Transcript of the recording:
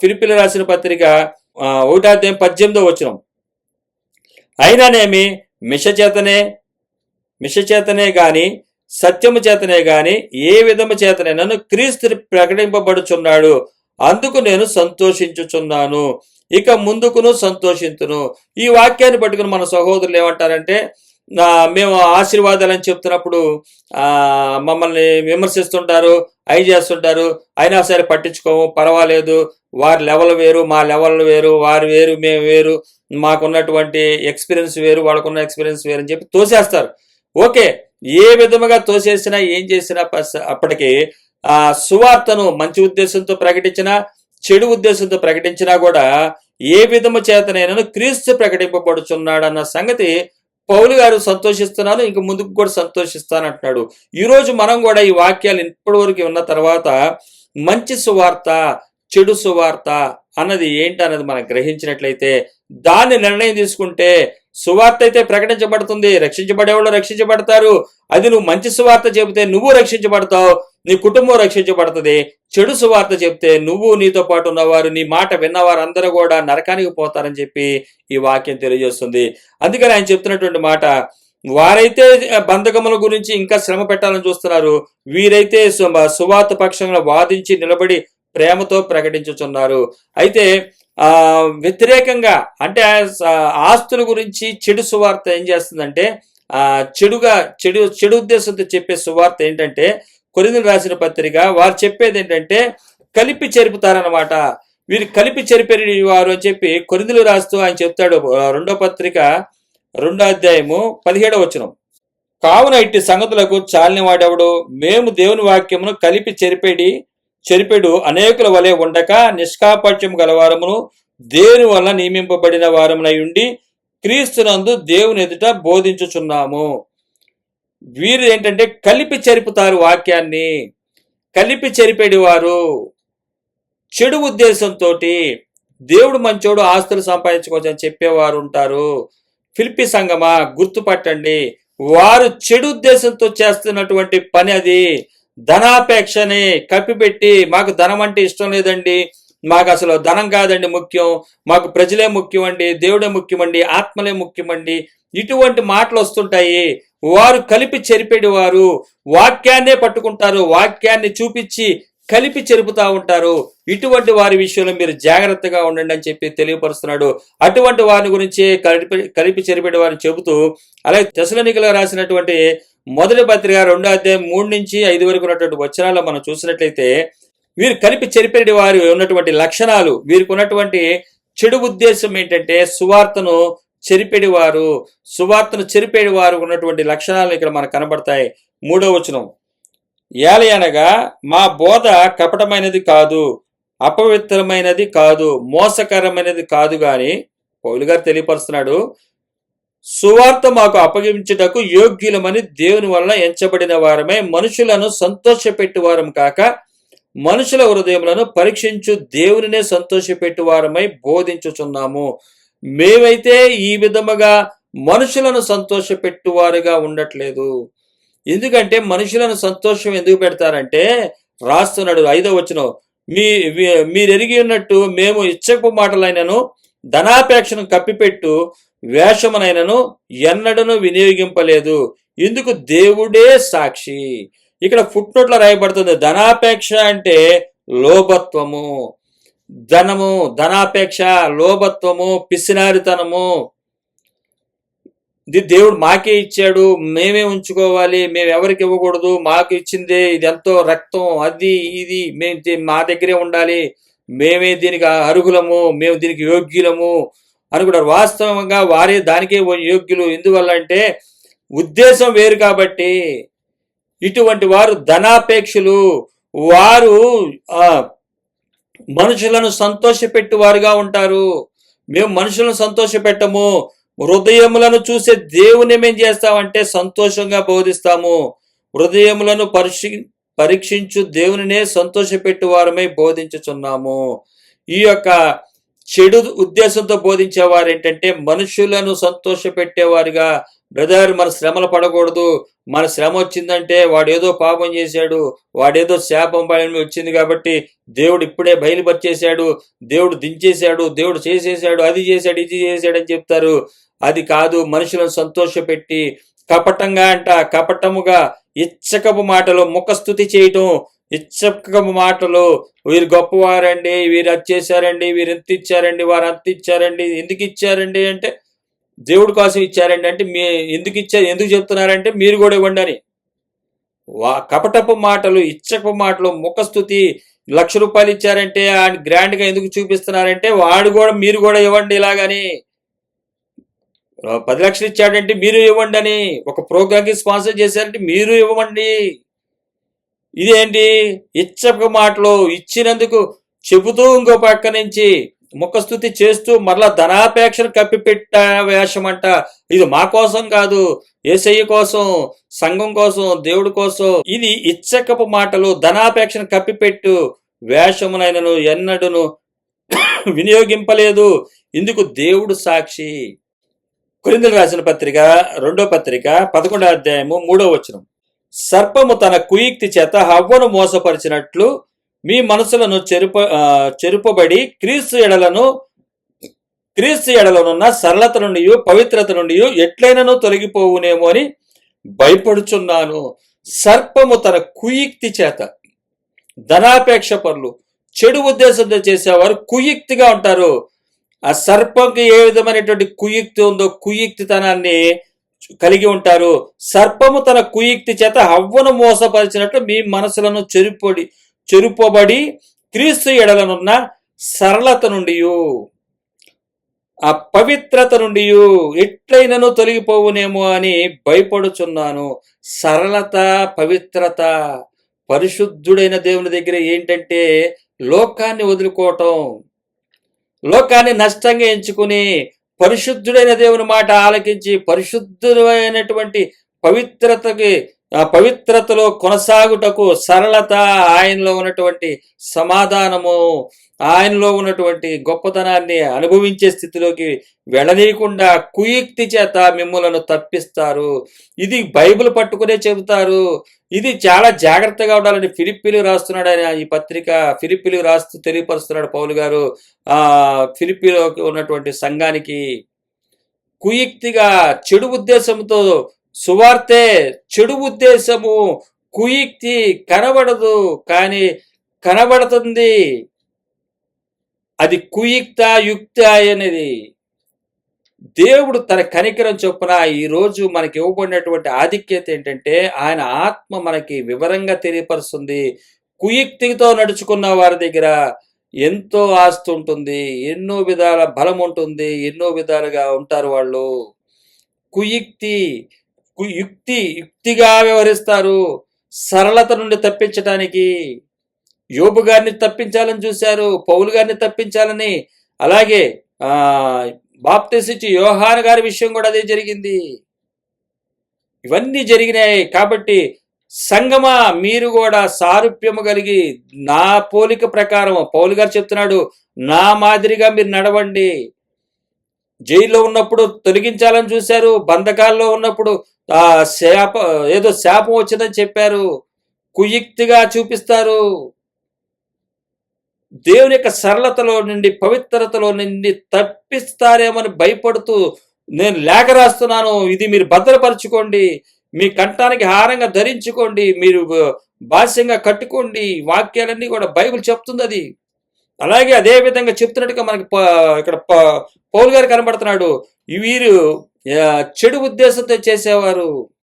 ఫిలిపిలు రాసిన పత్రిక ఆ, పద్దెనిమిదో వచ్చిన అయినానేమి మిషచేతనే మిషచేతనే మిష చేతనే గాని సత్యము చేతనే గాని ఏ విధము చేతనే నన్ను క్రీస్తు ప్రకటింపబడుచున్నాడు. అందుకు నేను సంతోషించుచున్నాను. ఇక ముందుకును సంతోషించును ఈ వాక్యాన్ని పట్టుకుని మన సహోదరులు ఏమంటారంటే మేము ఆశీర్వాదాలని చెప్తున్నప్పుడు ఆ, మమ్మల్ని విమర్శిస్తుంటారు అయి చేస్తుంటారు. అయినా సరే పట్టించుకోము పర్వాలేదు. వారి లెవెల్ వేరు మా లెవెల్ వేరు వారు వేరు మేము వేరు. మాకున్నటువంటి ఎక్స్పీరియన్స్ వేరు వాళ్ళకున్న ఎక్స్పీరియన్స్ వేరు అని చెప్పి తోసేస్తారు. ఓకే ఏ విధముగా తోసేసినా ఏం చేసినా అప్పటికి ఆ సువార్తను మంచి ఉద్దేశంతో ప్రకటించినా చెడు ఉద్దేశంతో ప్రకటించినా కూడా ఏ విధము చేతనైనా క్రీస్తు ప్రకటింపబడుచున్నాడన్న సంగతి పౌలు గారు సంతోషిస్తున్నారు ఇంక ముందుకు కూడా సంతోషిస్తాను అంటున్నాడు ఈ రోజు మనం కూడా ఈ వాక్యాలు ఇప్పటి వరకు ఉన్న తర్వాత మంచి సువార్త చెడు సువార్త అన్నది ఏంటి అన్నది మనం గ్రహించినట్లయితే దాన్ని నిర్ణయం తీసుకుంటే సువార్త అయితే ప్రకటించబడుతుంది. రక్షించబడేవాళ్ళు రక్షించబడతారు. అది నువ్వు మంచి సువార్త చెబితే నువ్వు రక్షించబడతావు. నీ కుటుంబం రక్షించబడుతుంది. చెడు సువార్త చెప్తే నువ్వు నీతో పాటు ఉన్నవారు నీ మాట విన్నవారు అందరూ కూడా నరకానికి పోతారని చెప్పి ఈ వాక్యం తెలియజేస్తుంది. అందుకని ఆయన చెప్తున్నటువంటి మాట వారైతే బంధకముల గురించి ఇంకా శ్రమ పెట్టాలని చూస్తున్నారు. వీరైతే సువార్త పక్షంలో వాదించి నిలబడి ప్రేమతో ప్రకటించుచున్నారు. అయితే ఆ వ్యతిరేకంగా అంటే ఆస్తుల గురించి చెడు సువార్త ఏం చేస్తుందంటే ఆ చెడుగా చెడు చెడు ఉద్దేశంతో చెప్పే సువార్త ఏంటంటే కొరిందులు రాసిన పత్రిక వారు చెప్పేది ఏంటంటే కలిపి చెరుపుతారనమాట వీరు కలిపి చెరిపేరి వారు అని చెప్పి కొరిందులు రాస్తూ ఆయన చెప్తాడు. రెండో పత్రిక రెండో అధ్యాయము పదిహేడవ వచనం. కావున ఇట్టి సంగతులకు చాలిన వాడెవడు? మేము దేవుని వాక్యమును కలిపి చెరిపేడి చెరిపెడు అనేకుల వలె ఉండక నిష్కాపట్యం గలవారమును దేవుని వల్ల నియమింపబడిన వారమునై ఉండి క్రీస్తునందు దేవుని ఎదుట బోధించుచున్నాము. వీరు ఏంటంటే కలిపి చెరుపుతారు వాక్యాన్ని. కలిపి చెరిపేడి వారు చెడు ఉద్దేశంతో దేవుడు మంచోడు ఆస్తులు సంపాదించుకోవచ్చు అని చెప్పేవారు ఉంటారు. ఫిలిపి సంగమా గుర్తుపట్టండి. వారు చెడు ఉద్దేశంతో చేస్తున్నటువంటి పని అది. ధనాపేక్షని కప్పిపెట్టి మాకు ధనం అంటే ఇష్టం లేదండి. మాకు అసలు ధనం కాదండి ముఖ్యం. మాకు ప్రజలే ముఖ్యం అండి దేవుడే ముఖ్యమండి ఆత్మలే ముఖ్యమండి. ఇటువంటి మాటలు వస్తుంటాయి. వారు కలిపి చెరిపేడి వారు వాక్యాన్నే పట్టుకుంటారు వాక్యాన్ని చూపించి కలిపి చెరుపుతా ఉంటారు. ఇటువంటి వారి విషయంలో మీరు జాగ్రత్తగా ఉండండి అని చెప్పి తెలియపరుస్తున్నాడు. అటువంటి వారి గురించి కలిపి కలిపి చెరిపేటి వారిని చెబుతూ అలాగే తెసలనికలో రాసినటువంటి మొదటి పత్రిక రెండో అధ్యాయం మూడు నుంచి ఐదు వరకు ఉన్నటువంటి వచనాల్లో మనం చూసినట్లయితే వీరు కలిపి చెరిపేడి వారి ఉన్నటువంటి లక్షణాలు వీరికి ఉన్నటువంటి చెడు ఉద్దేశం ఏంటంటే సువార్తను చెరిపెడివారు సువార్తను చెరిపేడివారు ఉన్నటువంటి లక్షణాలు ఇక్కడ మనకు కనబడతాయి. మూడో వచనం. ఏలయనగా మా బోధ కపటమైనది కాదు అపవిత్రమైనది కాదు మోసకరమైనది కాదు కానీ పౌలు గారు తెలియపరుస్తున్నాడు సువార్త మాకు అప్పగించుటకు యోగ్యులమని దేవుని వలన ఎంచబడిన వారమే మనుషులను సంతోషపెట్టువారం కాక మనుషుల హృదయములను పరీక్షించు దేవునినే సంతోషపెట్టువారమై బోధించుచున్నాము. మేమైతే ఈ విధముగా మనుషులను సంతోషపెట్టువారుగా ఉండట్లేదు. ఎందుకంటే మనుషులను సంతోషం ఎందుకు పెడతారంటే రాస్తున్నాడు ఐదో వచ్చిన మీ మీరెరిగి మీరు ఎరిగి ఉన్నట్టు మేము ఇచ్చపు మాటలైనను ధనాపేక్షను కప్పిపెట్టు వేషమునైనను ఎన్నడను వినియోగింపలేదు. ఇందుకు దేవుడే సాక్షి. ఇక్కడ ఫుట్నోట్లో రాయబడుతుంది ధనాపేక్ష అంటే లోభత్వము. ధనము ధనాపేక్ష లోభత్వము పిసినారితనము. ఇది దేవుడు మాకే ఇచ్చాడు మేమే ఉంచుకోవాలి మేము ఎవరికి ఇవ్వకూడదు మాకు ఇచ్చిందే ఇది ఎంతో రక్తం అది ఇది మేము మా దగ్గరే ఉండాలి మేమే దీనికి అర్హులము మేము దీనికి యోగ్యులము అనుకుంటారు వాస్తవంగా వారే దానికే యోగ్యులు. ఎందువల్ల అంటే ఉద్దేశం వేరు కాబట్టి ఇటువంటి వారు ధనాపేక్షలు. వారు మనుషులను సంతోషపెట్టువారుగా ఉంటారు. మేము మనుషులను సంతోషపెట్టము. హృదయములను చూసే దేవుని మేం చేస్తామంటే సంతోషంగా బోధిస్తాము. హృదయములను పరీక్షి పరీక్షించు దేవునినే సంతోషపెట్టువారమై బోధించుచున్నాము. ఈ యొక్క చెడు ఉద్దేశంతో బోధించేవారు ఏంటంటే మనుషులను సంతోషపెట్టేవారుగా బ్రదర్ మన శ్రమలు పడకూడదు. మన శ్రమ వచ్చిందంటే వాడేదో పాపం చేశాడు వాడేదో శాపం పైన వచ్చింది కాబట్టి దేవుడు ఇప్పుడే బయలుపరిచేశాడు దేవుడు దించేశాడు దేవుడు చేసేసాడు అది చేశాడు ఇది చేశాడు అని చెప్తారు. అది కాదు మనుషులను సంతోషపెట్టి కపటంగా అంట కపటముగా ఇచ్చకపు మాటలు ముఖస్థుతి చేయటం. ఇచ్చకపు మాటలు వీరు గొప్పవారండి వీరు అది చేశారండి వీరు ఎంత ఇచ్చారండి వారు అంత ఇచ్చారండి ఎందుకు ఇచ్చారండి అంటే దేవుడి కోసం ఇచ్చారండి అంటే మీ ఎందుకు ఇచ్చారు ఎందుకు చెప్తున్నారంటే మీరు కూడా ఇవ్వండి అని. వా కపటపు మాటలు ఇచ్చపు మాటలు ముఖస్థుతి లక్ష రూపాయలు ఇచ్చారంటే ఆయన గ్రాండ్గా ఎందుకు చూపిస్తున్నారంటే వాడు కూడా మీరు కూడా ఇవ్వండి ఇలాగని. పది లక్షలు ఇచ్చాడంటే మీరు ఇవ్వండి అని ఒక ప్రోగ్రామ్కి స్పాన్సర్ చేశారంటే మీరు ఇవ్వండి. ఇదేంటి? ఇచ్చక మాటలు ఇచ్చినందుకు చెబుతూ ఇంకో పక్క నుంచి ముఖస్థుతి చేస్తూ మరలా ధనాపేక్షను కప్పిపెట్ట వేషం అంట ఇది మా కోసం కాదు ఏసయ్య కోసం సంఘం కోసం దేవుడి కోసం. ఇది ఇచ్చకపు మాటలు ధనాపేక్షను కప్పిపెట్టు వేషమునైనను ఎన్నడును వినియోగింపలేదు. ఇందుకు దేవుడు సాక్షి. కొరిందులు రాసిన పత్రిక రెండో పత్రిక పదకొండో అధ్యాయము మూడో వచనం. సర్పము తన కుయుక్తి చేత హవ్వను మోసపరిచినట్లు మీ మనసులను చెరుప చెరుపబడి క్రీస్తు ఎడలను క్రీస్తు ఎడలనున్న సరళత నుండి పవిత్రత నుండి ఎట్లయినను తొలగిపోవునేమో అని భయపడుచున్నాను. సర్పము తన కుయుక్తి చేత ధనాపేక్ష పనులు చెడు ఉద్దేశంతో చేసేవారు కుయుక్తిగా ఉంటారు. ఆ సర్పంకి ఏ విధమైనటువంటి కుయుక్తి ఉందో కుయుక్తితనాన్ని కలిగి ఉంటారు. సర్పము తన కుయుక్తి చేత హవ్వను మోసపరిచినట్లు మీ మనసులను చెరుపొడి చెరుపబడి క్రీస్తు ఎడలనున్న సరళత నుండి ఆ పవిత్రత నుండి ఎట్లయినను తొలగిపోవునేమో అని భయపడుచున్నాను. సరళత పవిత్రత. పరిశుద్ధుడైన దేవుని దగ్గర ఏంటంటే లోకాన్ని వదులుకోవటం. లోకాన్ని నష్టంగా ఎంచుకుని పరిశుద్ధుడైన దేవుని మాట ఆలకించి పరిశుద్ధుడైనటువంటి పవిత్రతకి ఆ పవిత్రతలో కొనసాగుటకు సరళత ఆయనలో ఉన్నటువంటి సమాధానము ఆయనలో ఉన్నటువంటి గొప్పతనాన్ని అనుభవించే స్థితిలోకి వెళ్ళనీయకుండా కుయుక్తి చేత మిమ్మలను తప్పిస్తారు. ఇది బైబిల్ పట్టుకునే చెబుతారు. ఇది చాలా జాగ్రత్తగా ఉండాలని ఫిలిప్పిలు రాస్తున్నాడు ఆయన ఈ పత్రిక. ఫిలిప్పిలు రాస్తూ తెలియపరుస్తున్నాడు పౌలు గారు. ఆ ఫిలిప్పిలోకి ఉన్నటువంటి సంఘానికి కుయుక్తిగా చెడు ఉద్దేశంతో సువార్తె చెడు ఉద్దేశము కుయుక్తి కనబడదు కానీ కనబడుతుంది. అది కుయుక్త యుక్త అనేది దేవుడు తన కనికరం చొప్పున ఈ రోజు మనకి ఇవ్వబడినటువంటి ఆధిక్యత ఏంటంటే ఆయన ఆత్మ మనకి వివరంగా తెలియపరుస్తుంది. కుయుక్తితో నడుచుకున్న వారి దగ్గర ఎంతో ఆస్తి ఉంటుంది ఎన్నో విధాల బలం ఉంటుంది ఎన్నో విధాలుగా ఉంటారు వాళ్ళు. కుయుక్తి యుక్తి యుక్తిగా వ్యవహరిస్తారు. సరళత నుండి తప్పించటానికి యోబు గారిని తప్పించాలని చూశారు పౌలు గారిని తప్పించాలని. అలాగే ఆ బాప్టిస్ యోహాన్ గారి విషయం కూడా అదే జరిగింది. ఇవన్నీ జరిగినాయి కాబట్టి సంగమా మీరు కూడా సారూప్యము కలిగి నా పోలిక ప్రకారం పౌలు గారు చెప్తున్నాడు నా మాదిరిగా మీరు నడవండి. జైల్లో ఉన్నప్పుడు తొలగించాలని చూశారు బంధకాల్లో ఉన్నప్పుడు ఆ శాప ఏదో శాపం వచ్చిందని చెప్పారు. కుయుక్తిగా చూపిస్తారు. దేవుని యొక్క సరళతలో నుండి పవిత్రతలో నుండి తప్పిస్తారేమని భయపడుతూ నేను లేఖ రాస్తున్నాను ఇది మీరు భద్రపరచుకోండి మీ కంఠానికి హారంగా ధరించుకోండి మీరు బాస్యంగా కట్టుకోండి వాక్యాలన్నీ కూడా బైబిల్ చెప్తుంది అది అలాగే అదే విధంగా చెప్తున్నట్టుగా మనకి ఇక్కడ ప- పౌలు గారు కనబడుతున్నాడు. వీరు చెడు ఉద్దేశంతో చేసేవారు.